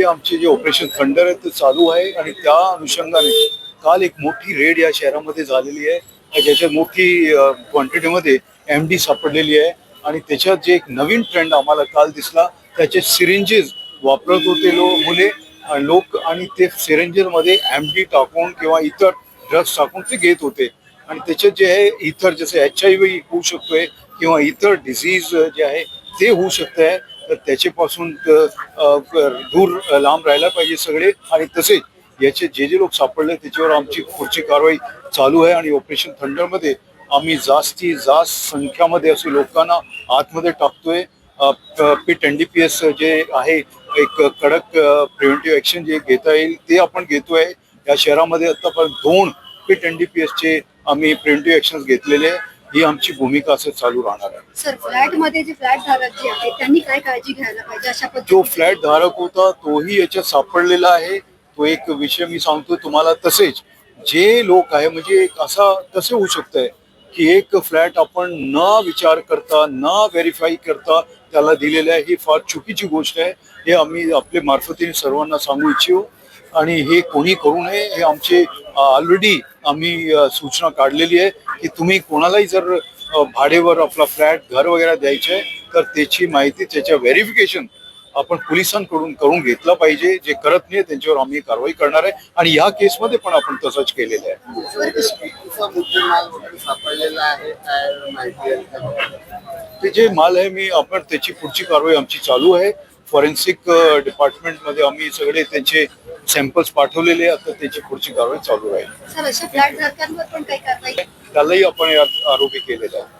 ते आमचे जे ऑपरेशन थंडर आहे ते चालू आहे आणि त्या अनुषंगाने काल एक मोठी रेड या शहरामध्ये झालेली आहे. ज्याच्यात मोठी क्वांटिटीमध्ये एम डी सापडलेली आहे. आणि त्याच्यात जे एक नवीन ट्रेंड आम्हाला काल दिसला त्याचे सिरिंजेस वापरत होते लो मुले. लोक आणि ते सिरिंजेसमध्ये एम डी टाकून किंवा इतर ड्रग्स टाकून ते घेत होते. आणि त्याच्यात जे आहे इतर जसे एच आय व्ही होऊ शकतोय किंवा इतर डिझीज जे आहे ते होऊ शकत आहे तर त्याच्यापासून दूर लांब राहायला पाहिजे सगळे आणि तसेच याचे जे जे लोक सापडले त्याच्यावर आमची पुढची कारवाई चालू आहे आणि ऑपरेशन थंडरमध्ये आम्ही जास्ती जास्त संख्यामध्ये असे लोकांना आतमध्ये टाकतोय. अ, एन डी पी एस जे आहे एक कडक प्रिव्हेंटिव्ह ॲक्शन जे घेता येईल ते आपण घेतोय. या शहरामध्ये आतापर्यंत दोन पिट एन डी पी एसचे आम्ही प्रिव्हेंटिव्ह ॲक्शन घेतलेले आहे. ही आमची भूमिका असं चालू राहणार आहे. सर फ्लॅटमध्ये जे फ्लॅट धारक जे आहेत त्यांनी काय काळजी घ्यायला पाहिजे अशा जो पद्धतीने फ्लॅट धारक होता तोही याच्यात सापडलेला आहे. तो एक विषय मी सांगतो तुम्हाला तसेच. जे लोक आहे म्हणजे एक असा तसे होऊ शकतंय की एक फ्लॅट आपण न विचार करता न व्हेरीफाय करता त्याला दिलेलं आहे. ही फार चुकीची गोष्ट आहे. हे आम्ही आपल्या मार्फतीने सर्वांना सांगू इच्छितो. आणि हे कोणी करू नये हे आमचे ऑलरेडी आम्ही सूचना काढलेली आहे की तुम्ही कोणालाही जर भाडेवर आपला फ्लॅट घर वगैरे द्यायचे तर त्याची माहिती त्याच्या व्हेरिफिकेशन आपण पोलिसांकडून करून घेतलं पाहिजे. जे करत नाही त्यांच्यावर आम्ही कारवाई करणार आहे. आणि या केसमध्ये पण आपण तसंच केलेलं आहे. माहिती ते जे माल आहे मी आपण त्याची पुढची कारवाई आमची चालू आहे. फॉरेन्सिक डिपार्टमेंटमध्ये आम्ही सगळे त्यांचे सॅम्पल्स पाठवलेले आता त्याची पुढची कारवाई चालू राहील. त्यालाही आपण आरोपी केलेला आहे.